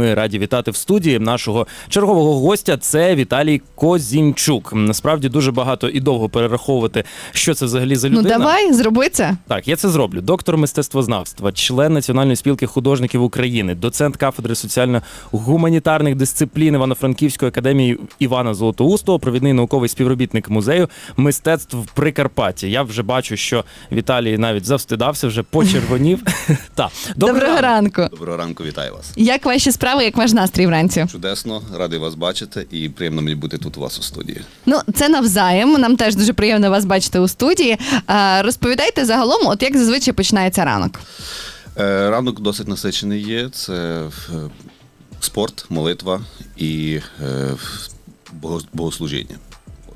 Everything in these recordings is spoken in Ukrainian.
Ми раді вітати в студії нашого чергового гостя. Це Віталій Козінчук. Насправді дуже багато і довго перераховувати, що це взагалі за Ну давай, зроби це. Так, я це зроблю. Доктор мистецтвознавства, член Національної спілки художників України, доцент кафедри соціально-гуманітарних дисциплін Івано-Франківської академії Івана Золотоустого, провідний науковий співробітник музею мистецтв Прикарпаття. Я вже бачу, що Віталій навіть завстидався, вже почервонів. Так, Доброго ранку. Доброго ранку, вітаю вас. Як ваші справи, як ваш настрій вранці? Чудесно, радий вас бачити і приємно мені бути тут у вас у студії. Ну, це навзаєм. Нам теж дуже приємно вас бачити у студії. А, розповідайте загалом, от як зазвичай починається ранок. Е, ранок досить насичений є. Це е, спорт, молитва і е, богослужіння.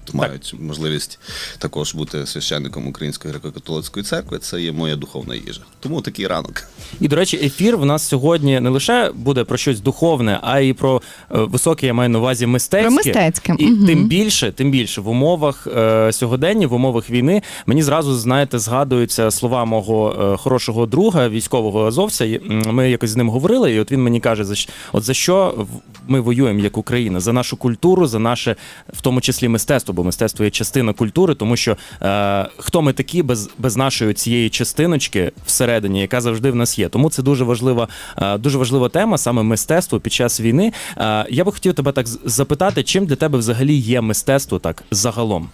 От мають можливість також бути священником Української греко-католицької церкви. Це є моя духовна їжа. Тому такий ранок. І, до речі, ефір в нас сьогодні не лише буде про щось духовне, а й про е, високе, я маю на увазі мистецьке. Про мистецьке, І мгм. тим більше, тим більше в умовах е, сьогодення, в умовах війни, мені зразу, знаєте, згадуються слова мого е, хорошого друга, військового азовця. Ми якось з ним говорили, і от він мені каже, за от за що в- ми воюємо як Україна? За нашу культуру, за наше, в тому числі мистецтво, бо мистецтво є частина культури, тому що е, хто ми такі без, без нашої цієї частиночки всередині, яка завжди в нас є. Тому це дуже важлива, е, дуже важлива тема, саме мистецтво під час війни. Е, я би хотів тебе так запитати, чим для тебе взагалі є мистецтво так загалом?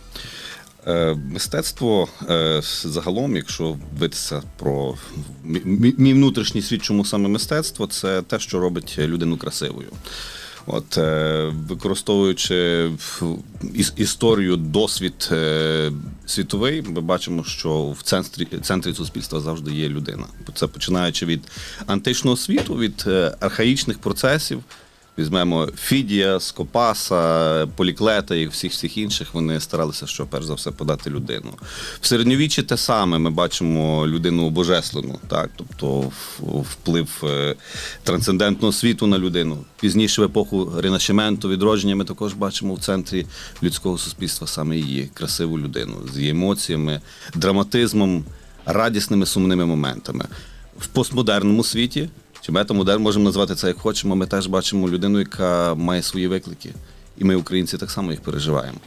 Е, Мистецтво е, загалом, якщо дивитися про мі- мі- мій внутрішній світ, чому саме мистецтво, це те, що робить людину красивою. От, е, використовуючи історію, досвід е, світовий, ми бачимо, що в центрі, центрі суспільства завжди є людина. Це починаючи від античного світу, від е, архаїчних процесів. Візьмемо Фідія, Скопаса, Поліклета і всіх всіх інших. Вони старалися, що перш за все подати людину. В середньовіччі те саме ми бачимо людину божественну, так тобто вплив е, трансцендентного світу на людину. Пізніше в епоху Ренашементу, відродження, ми також бачимо в центрі людського суспільства саме її красиву людину з її емоціями, драматизмом, радісними сумними моментами. В постмодерному світі. Чи метамодерн можемо назвати це як хочемо. Ми теж бачимо людину, яка має свої виклики, і ми, українці, так само їх переживаємо.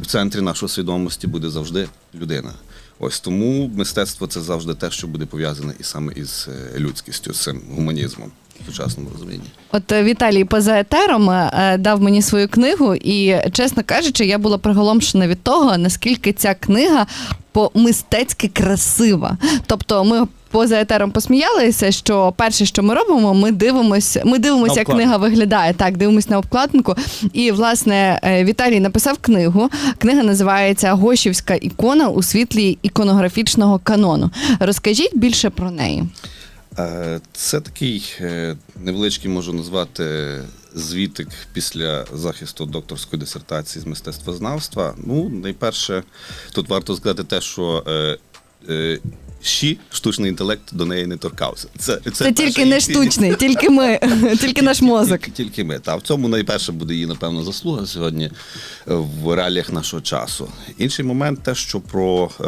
В центрі нашої свідомості буде завжди людина. Ось тому мистецтво це завжди те, що буде пов'язане і саме із е, людськістю, з цим гуманізмом в сучасному розумінні. От е, Віталій поза етером е, дав мені свою книгу, і чесно кажучи, я була приголомшена від того, наскільки ця книга по-мистецьки красива. Тобто, ми. Поза етером посміялися, що перше, що ми робимо, ми дивимося, ми дивимося, як книга виглядає. Так, дивимося на обкладинку. І власне е, Віталій написав книгу. Книга називається Гошівська ікона у світлі іконографічного канону. Розкажіть більше про неї. Е, Це такий е, невеличкий, можу назвати, звітик після захисту докторської дисертації з мистецтвознавства. Ну, найперше, тут варто сказати те, що е, е, щі, штучний інтелект до неї не торкався. Це, це, Це тільки не штучний, тільки ми, тільки наш мозок. Тільки, тільки ми. Та в цьому найперше буде її, напевно, заслуга сьогодні е, в реаліях нашого часу. Інший момент те, що про е,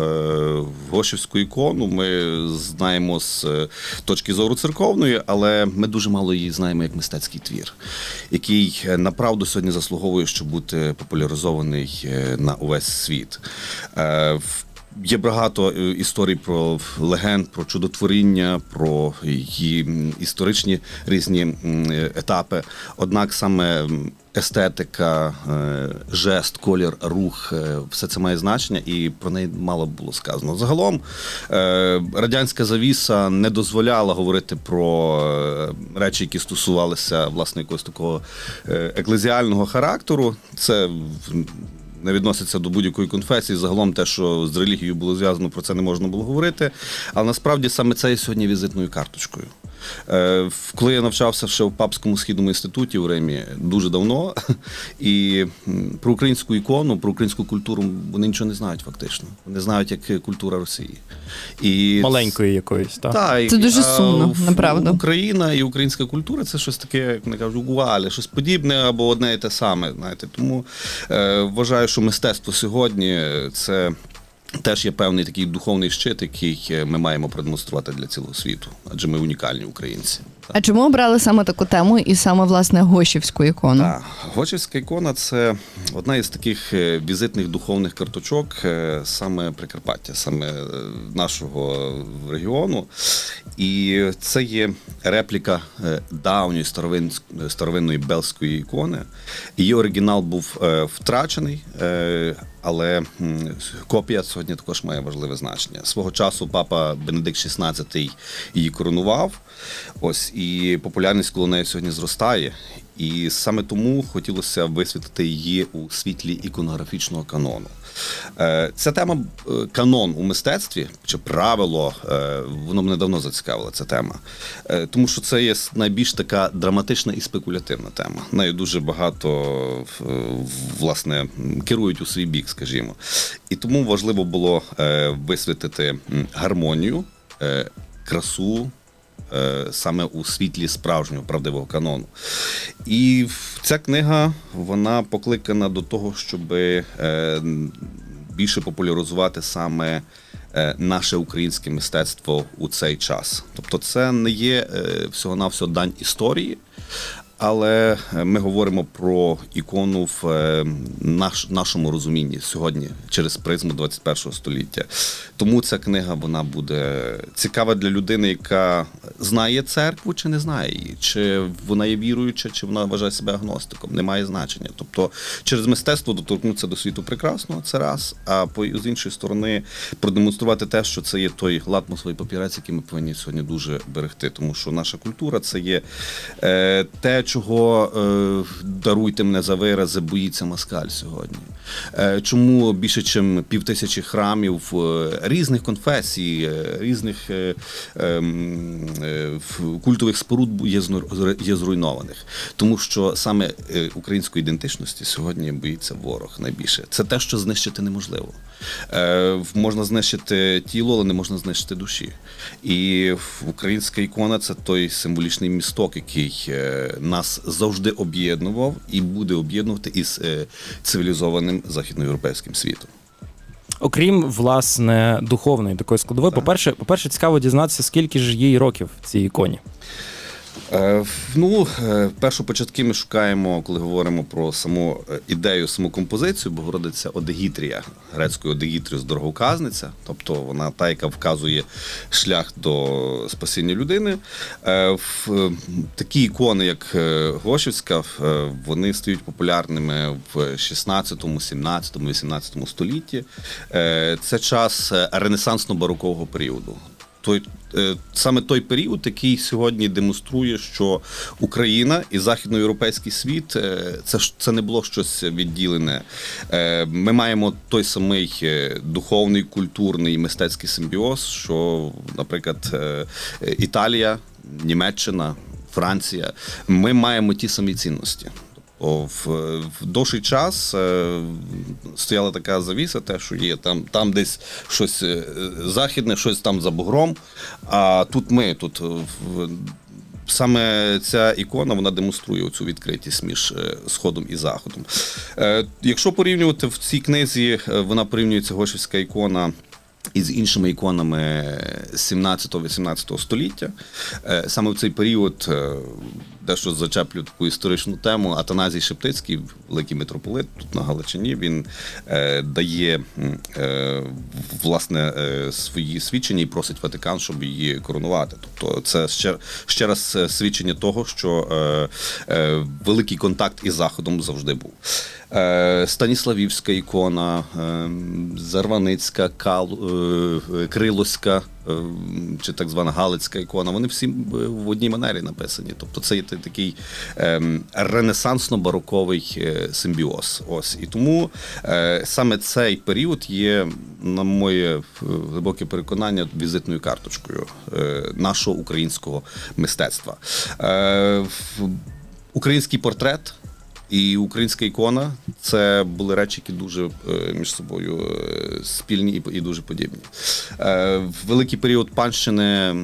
Гошівську ікону ми знаємо з е, точки зору церковної, але ми дуже мало її знаємо як мистецький твір, який е, направду сьогодні заслуговує, щоб бути популяризований на увесь світ. Е, в Є багато е, історій про легенд, про чудотворіння, про її історичні різні етапи. Однак саме естетика, е, жест, колір, рух е, все це має значення, і про неї мало було сказано. Загалом радянська завіса не дозволяла говорити про речі, які стосувалися власне якогось такого еклезіального характеру. Це не відноситься до будь-якої конфесії. Загалом те, що з релігією було зв'язано, про це не можна було говорити. Але насправді саме це є сьогодні візитною карточкою. Е, Коли я навчався ще в Папському східному інституті в Римі дуже давно, і про українську ікону, про українську культуру вони нічого не знають фактично. Вони знають як культура Росії. І Маленької якоїсь, так? та, і- Це дуже сумно, направду. Україна і українська культура це щось таке, як не кажуть, гуалі, щось подібне або одне і те саме. Знаєте, тому е, вважаю, що мистецтво сьогодні це. Теж є певний такий духовний щит, який е, ми маємо продемонструвати для цілого світу, адже ми унікальні українці. А чому обрали саме таку тему і саме власне гошівську ікону? Так, Гочівська ікона це одна із таких е, візитних духовних карточок е, саме Прикарпаття, саме нашого регіону. І це є репліка давньої старовин, старовинної белської ікони. Її оригінал був втрачений. Але копія сьогодні також має важливе значення. Свого часу папа Бенедикт XVI її коронував. Ось і популярність коло неї сьогодні зростає. І саме тому хотілося висвітлити її у світлі іконографічного канону. Е, Ця тема е, канон у мистецтві чи правило, е, воно мене давно зацікавила ця тема. Тому що це є найбільш така драматична і спекулятивна тема. Нею дуже багато власне керують у свій бік, скажімо. І тому важливо було висвітлити м, гармонію, красу саме у світлі справжнього правдивого канону. І ця книга вона покликана до того, щоб більше популяризувати саме е, наше українське мистецтво у цей час. Тобто, це не є е, всього-навсього дань історії. Але е, ми говоримо про ікону в е, наш, нашому розумінні сьогодні через призму 21 століття. Тому ця книга вона буде цікава для людини, яка знає церкву чи не знає її, чи вона є віруюча, чи вона вважає себе агностиком. Немає значення. Тобто через мистецтво доторкнутися до світу прекрасного, це раз. А по з іншої сторони продемонструвати те, що це є той латмусовий папірець, який ми повинні сьогодні дуже берегти. Тому що наша культура це є е, те, чого е, даруйте мене за вирази, боїться москаль сьогодні. Е, чому більше, ніж півтисячі храмів е, різних конфесій, різних ем, культових споруд є, зруйнованих? Тому що саме української ідентичності сьогодні боїться ворог найбільше. Це те, що знищити неможливо. Е, можна знищити тіло, але не можна знищити душі. І українська ікона це той символічний місток, який е, нас завжди об'єднував і буде об'єднувати із е, цивілізованим західноєвропейським світом. Окрім власне духовної такої складової, по-перше, по-перше, цікаво дізнатися, скільки ж їй років цій іконі. Е, Ну, е, першопочатки ми шукаємо, коли говоримо про саму е, ідею, саму композицію, Богородиця Одегітрія, грецькою з дороговказниця, тобто вона та, яка вказує шлях до спасіння людини. Такі ікони, як Гошівська, вони стають популярними в 16, 17, 18 столітті. Це час ренесансно-барокового періоду той е, саме той період, який сьогодні демонструє, що Україна і західноєвропейський світ е, це ж це не було щось відділене. Е, Ми маємо той самий духовний, культурний, мистецький симбіоз, що, наприклад, Італія, Німеччина, Франція. Ми маємо ті самі цінності. В, в довший час е, стояла така завіса, те, що є там, там десь щось е, західне, щось там за бугром. А тут ми, тут е, саме ця ікона вона демонструє цю відкритість між сходом і заходом. Якщо порівнювати в цій книзі, вона порівнюється Гошівська ікона. Із іншими іконами 17-18 століття. Саме в цей період, дещо зачеплю таку історичну тему, Атаназій Шептицький, великий митрополит тут на Галичині, він е, дає е, власне е, свої свідчення і просить Ватикан, щоб її коронувати. Тобто це ще, ще раз е, свідчення того, що е, е, великий контакт із Заходом завжди був. Е, Станіславівська ікона, е, Зарваницька, Кал, е, Крилоська чи так звана Галицька ікона. Вони всі в одній манері написані. Тобто це є такий е, ренесансно-бароковий е, симбіоз. Ось і тому е, саме цей період є, на моє е, глибоке переконання, візитною карточкою е, нашого українського мистецтва. Е, в- Український портрет. І українська ікона це були речі, які дуже е, між собою е, спільні і, дуже подібні. Е, великий період панщини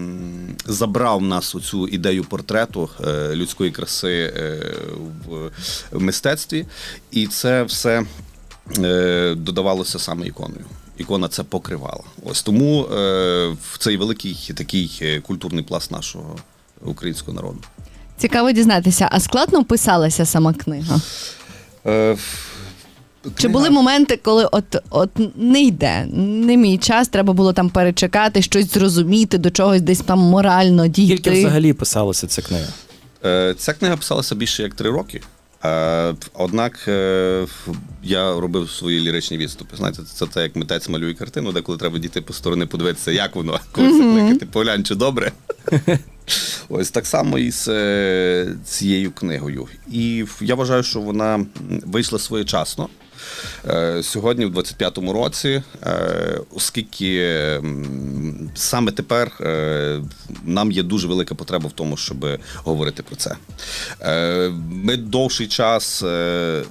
забрав в нас оцю ідею портрету людської краси в, мистецтві, і це все додавалося саме іконою. Ікона це покривала. Ось тому в цей великий такий культурний пласт нашого українського народу. Цікаво дізнатися, а складно писалася сама книга? Е, Чи були моменти, коли от, от не йде, не мій час, треба було там перечекати, щось зрозуміти, до чогось десь там морально дійти? Скільки взагалі писалася ця книга? Е, Ця книга писалася більше як три роки. Е, Однак е, я робив свої ліричні відступи. Знаєте, це те, як митець малює картину, деколи треба дійти по сторони, подивитися, як воно, коли закликати, поглянь, чи добре. Ось так само і з е, цією книгою. І я вважаю, що вона вийшла своєчасно. Е, Сьогодні, в 25-му році, е, оскільки саме тепер е, нам є дуже велика потреба в тому, щоб говорити про це. Ми довший час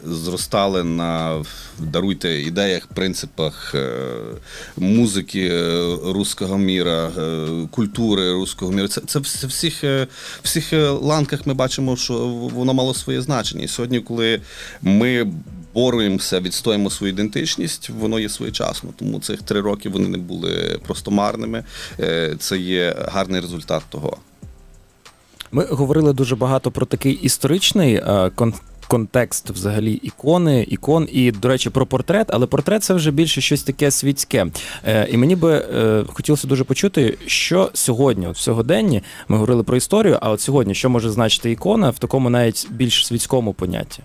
зростали на даруйте ідеях, принципах музики руського міра, культури руського міра. Це, це в всіх, всіх ланках ми бачимо, що воно мало своє значення. І сьогодні, коли ми боремося, відстоїмо свою ідентичність, воно є своєчасно. Тому цих три роки вони не були просто марними. Е, Це є гарний результат того. Ми говорили дуже багато про такий історичний е, контекст взагалі ікони, ікон, і, до речі, про портрет, але портрет це вже більше щось таке світське. Е, і мені би е, хотілося дуже почути, що сьогодні, от в сьогоденні, ми говорили про історію, а от сьогодні, що може значити ікона в такому навіть більш світському понятті?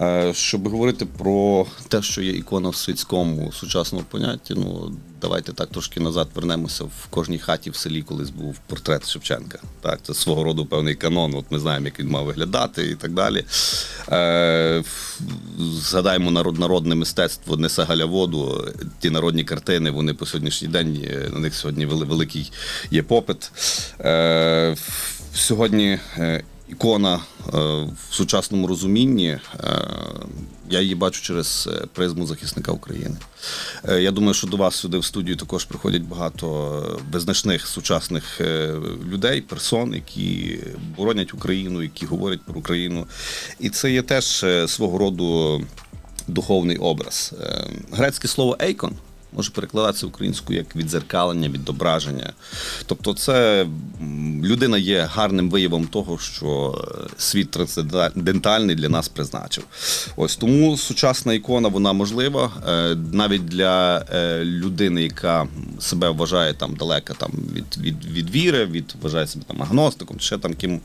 Е, Щоб говорити про те, що є ікона в світському сучасному понятті, ну давайте так трошки назад вернемося. В кожній хаті в селі колись був портрет Шевченка. Так, це свого роду певний канон. От ми знаємо, як він мав виглядати і так далі. Е, згадаємо народ, народне мистецтво Несе Галя воду. Ті народні картини, вони по сьогоднішній день е, на них сьогодні великий є попит. Е, сьогодні е, ікона е, в сучасному розумінні. е, Я її бачу через е, призму захисника України. Я думаю, що до вас сюди в студію також приходять багато визначних сучасних людей, персон, які боронять Україну, які говорять про Україну. І це є теж свого роду духовний образ. Грецьке слово ейкон може перекладатися українською як відзеркалення, відображення. Тобто, це людина є гарним виявом того, що е, світ трансцендентальний для нас призначив. Ось тому сучасна ікона вона можлива е, навіть для е, людини, яка себе вважає там далеко там від, від, від віри, від вважає себе там агностиком, ще там ким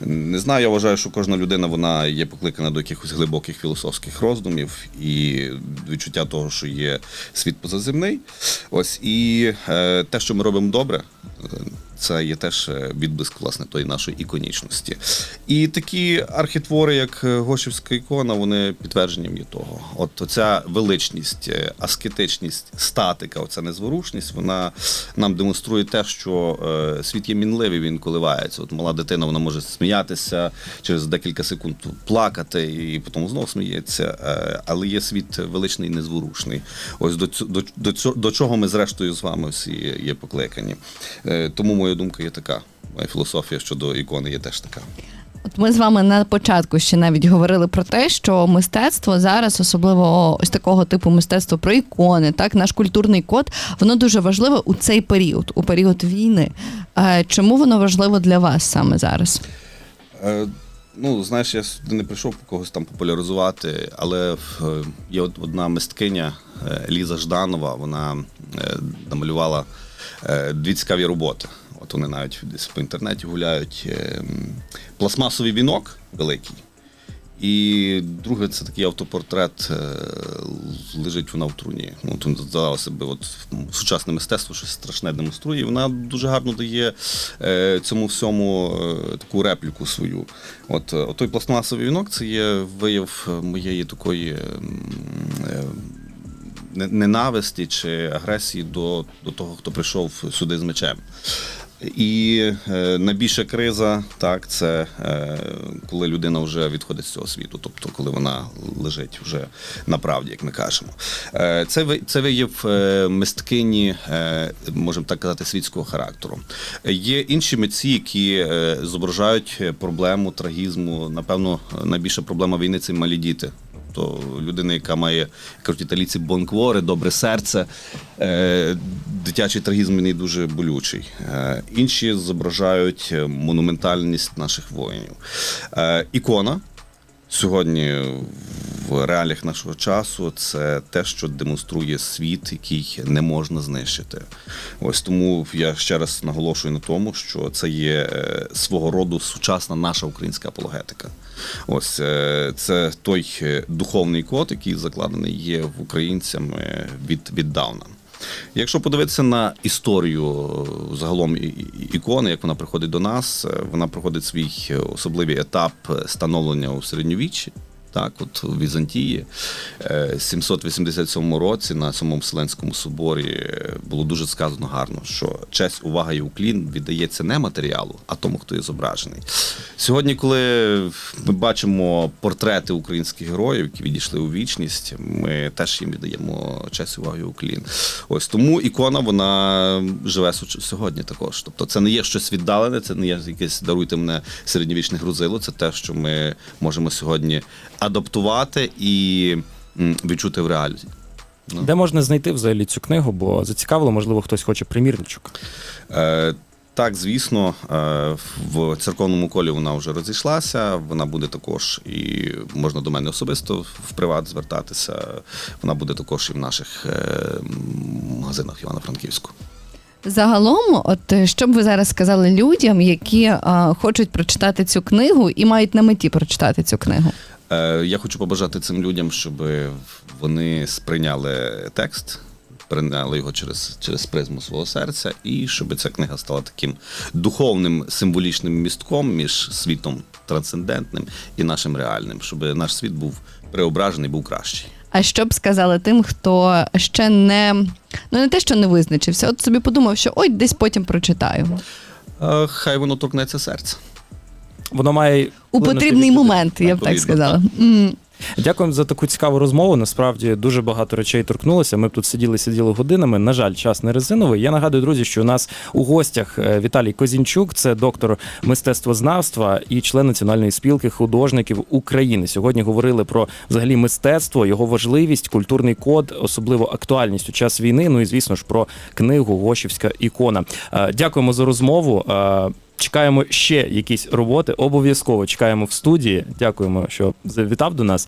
не знаю. Я вважаю, що кожна людина вона є покликана до якихось глибоких філософських роздумів і відчуття того, що є світ позаземний. Ось і е, те, що ми робимо добре. Це є теж е, відблиск власне тої нашої іконічності. І такі архітвори, як е, Гошівська ікона, вони підтвердженням є того. От оця величність, е, аскетичність, статика, оця незворушність, вона нам демонструє те, що світ є мінливий, він коливається. От мала дитина вона може сміятися через декілька секунд плакати, і потім знову сміється. Але є світ величний і незворушний. Ось до, до, до, до чого ми зрештою з вами всі є покликані. Е, тому моя думка є така. Моя філософія щодо ікони є теж така. От ми з вами на початку ще навіть говорили про те, що мистецтво зараз, особливо ось такого типу мистецтво про ікони, так наш культурний код, воно дуже важливе у цей період, у період війни. Е, Чому воно важливо для вас саме зараз? Е, ну, знаєш, я сюди не прийшов когось там популяризувати, але є одна мисткиня Ліза Жданова, вона намалювала дві цікаві роботи. От вони навіть десь по інтернеті гуляють. Е, пластмасовий вінок великий. І друге, це такий автопортрет, е, лежить вона в труні. Ну, тут здавалося би, от сучасне мистецтво щось страшне демонструє. Вона дуже гарно дає е, цьому всьому е, таку репліку свою. От е, той пластмасовий вінок це є вияв моєї такої. Ненависті чи агресії до, до того, хто прийшов сюди з мечем. І е, найбільша криза, так, це е, коли людина вже відходить з цього світу, тобто коли вона лежить вже на правді, як ми кажемо. Е, це, ви- це вияв е, мисткині, е, можемо так казати, світського характеру. Є інші митці, які е, зображають проблему трагізму. Напевно, найбільша проблема війни це малі діти. То людина, яка має кажуть італійці бонквори, добре серце, е, дитячий трагізм мені дуже болючий. Е, Інші зображають е, монументальність наших воїнів. Ікона сьогодні в реаліях нашого часу це те, що демонструє світ, який не можна знищити. Ось тому я ще раз наголошую на тому, що це є е, свого роду сучасна наша українська апологетика. Ось е, це той е, духовний код, який закладений є в українцями від віддавна. Якщо подивитися на історію е, загалом ікони, як вона приходить до нас, е, вона проходить свій е, особливий етап становлення у середньовіччі. Так, от у Візантії е, 787 році на цьому Вселенському соборі е, було дуже сказано гарно, що честь, увага і уклін віддається не матеріалу, а тому, хто є зображений. Сьогодні, коли ми бачимо портрети українських героїв, які відійшли у вічність, ми теж їм віддаємо честь, увагу і уклін. Ось тому ікона вона живе сьогодні також. Тобто, це не є щось віддалене, це не є якесь даруйте мене середньовічне грузило. Це те, що ми можемо сьогодні адаптувати і відчути в реальності. Ну. Де можна знайти взагалі цю книгу? Бо зацікавило, можливо, хтось хоче примірничок. Е, так, звісно, е, в церковному колі вона вже розійшлася. Вона буде також і можна до мене особисто в приват звертатися. Вона буде також і в наших е, магазинах Івано-Франківську. Загалом, от е, що б ви зараз сказали людям, які е, хочуть прочитати цю книгу і мають на меті прочитати цю книгу? Е, Я хочу побажати цим людям, щоб вони сприйняли текст, прийняли його через, через призму свого серця, і щоб ця книга стала таким духовним символічним містком між світом трансцендентним і нашим реальним, щоб наш світ був преображений, був кращий. А що б сказали тим, хто ще не ну не те, що не визначився, от собі подумав, що ой, десь потім прочитаю. Е, Хай воно торкнеться серця. Воно має У потрібний момент, я б так сказала. Дякуємо за таку цікаву розмову. Насправді дуже багато речей торкнулося. Ми б тут сиділи, сиділи годинами. На жаль, час не резиновий. Я нагадую, друзі, що у нас у гостях е, Віталій Козінчук, це доктор мистецтвознавства і член Національної спілки художників України. Сьогодні говорили про взагалі мистецтво, його важливість, культурний код, особливо актуальність у час війни. Ну і звісно ж про книгу Гошівська ікона. Е, Дякуємо за розмову. Чекаємо ще якісь роботи. Обов'язково чекаємо в студії. Дякуємо, що завітав до нас.